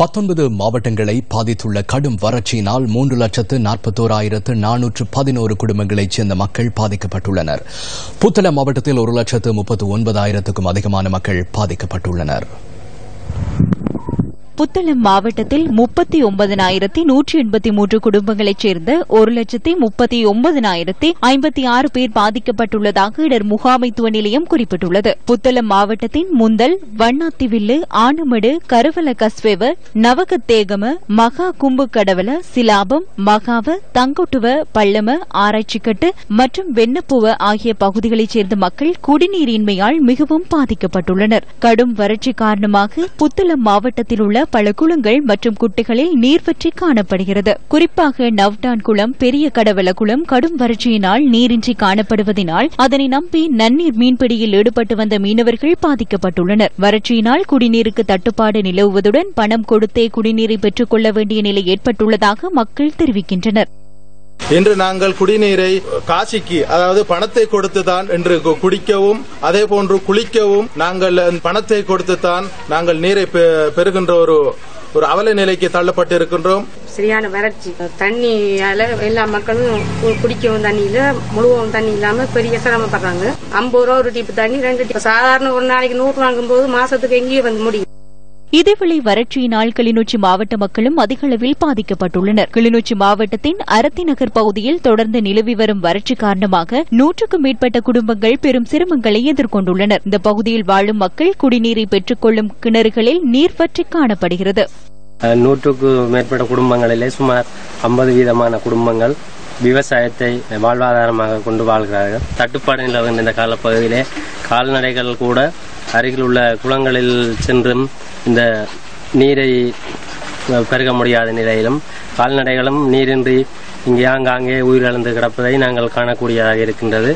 பத்தொன்பது மாவட்டங்களை பாதித்துள்ள கடும் வறட்சியினால் மூன்று லட்சத்து நாற்பத்தோராயிரத்து நானூற்று பதினோரு குடும்பங்களைச் சேர்ந்த மக்கள் பாதிக்கப்பட்டுள்ளனர். புத்தளம் மாவட்டத்தில் ஒரு லட்சத்து முப்பத்து ஒன்பதாயிரத்துக்கும் அதிகமான மக்கள் பாதிக்கப்பட்டுள்ளனர். புத்தளம் மாவட்டத்தில் முப்பத்தி ஒன்பதனாயிரத்தி நூற்றி எண்பத்தி மூன்று குடும்பங்களைச் சேர்ந்த ஒரு லட்சத்தி முப்பத்தி ஒன்பதனாயிரத்தி ஐம்பத்தி ஆறு பேர் பாதிக்கப்பட்டுள்ளதாக இடர் முகாமைத்துவ நிலையம் குறிப்பிட்டுள்ளது. புத்தளம் மாவட்டத்தின் முந்தல் வண்ணாத்திவில்லு ஆனமடு கருவல கஸ்வேவ நவகத்தேகம மகா கும்பு கடவல சிலாபம் மகாவ தங்கொட்டுவ பள்ளம ஆராய்ச்சிக்கட்டு மற்றும் வெண்ணப்புவ ஆகிய பகுதிகளைச் சேர்ந்த மக்கள் குடிநீரின்மையால் மிகவும் பாதிக்கப்பட்டுள்ளனர். கடும் வறட்சி காரணமாக புத்தளம் மாவட்டத்தில் உள்ள பல குளங்கள் மற்றும் குட்டைகளில் நீர்வற்றி காணப்படுகிறது. குறிப்பாக நவ்டான் குளம் பெரிய கடவல குளம் கடும் வறட்சியினால் நீரின்றி காணப்படுவதனால் அதனை நம்பி நன்னீர் மீன்பிடியில் ஈடுபட்டு வந்த மீனவர்கள் பாதிக்கப்பட்டுள்ளனர். வறட்சியினால் குடிநீருக்கு தட்டுப்பாடு நிலவுவதுடன் பணம் கொடுத்தே குடிநீரை பெற்றுக் கொள்ள வேண்டிய நிலை ஏற்பட்டுள்ளதாக மக்கள் தெரிவிக்கின்றனர். இன்று நாங்கள் குடிநீரை காசிக்கு அதாவது பணத்தை கொடுத்துதான் என்று கு- குடிக்கவும் அதே போன்று குளிக்கவும் நாங்கள் பணத்தை கொடுத்துதான் நாங்கள் நீரை பெ- பெறுகின்ற ஒரு ஒரு அவல நிலைக்கு தள்ளப்பட்டு இருக்கின்றோம் சரியான வறட்சி. தண்ணியால எல்லா மக்களும் கு- குடிக்கவும் தண்ணி இல்ல முழுவதும் தண்ணி இல்லாம பெரிய சிரமப்படுறாங்க. ஐம்பது ரூபா ஒரு டிப்பு தண்ணி ரெண்டு டிப்பு. சாதாரண ஒரு நாளைக்கு நூறு வாங்கும்போது மாசத்துக்கு எங்கேயும் வந்து முடியும். இதேவேளை வறட்சியினால் கிளிநொச்சி மாவட்ட மக்களும் அதிக அளவில் பாதிக்கப்பட்டுள்ளனர். கிளிநொச்சி மாவட்டத்தின் அரத்தி நகர் பகுதியில் தொடர்ந்து நிலவி வரும் வறட்சி காரணமாக நூற்றுக்கும் மேற்பட்ட குடும்பங்கள் பெரும் சிரமங்களை எதிர்கொண்டுள்ளனர். இந்த பகுதியில் வாழும் மக்கள் குடிநீரை பெற்றுக்கொள்ளும் கிணறுகளில் நீர் வற்றி காணப்படுகிறது. நூற்றுக்கு மேற்பட்ட குடும்பங்களிலே சுமார் ஐம்பது வீதமான குடும்பங்கள் விவசாயத்தை வாழ்வாதாரமாக கொண்டு வாழ்கிறார்கள். தட்டுப்பாடு நிலவுகின்ற இந்த காலப்பகுதியிலே கால்நடைகள் கூட அருகில் உள்ள குளங்களில் சென்றும் இந்த நீரை அஹ், முடியாத நிலையிலும் கால்நடைகளும் நீரின்றி இங்கே ஆங்காங்கே உயிரிழந்து கிடப்பதை நாங்கள் காணக்கூடியதாக இருக்கின்றது.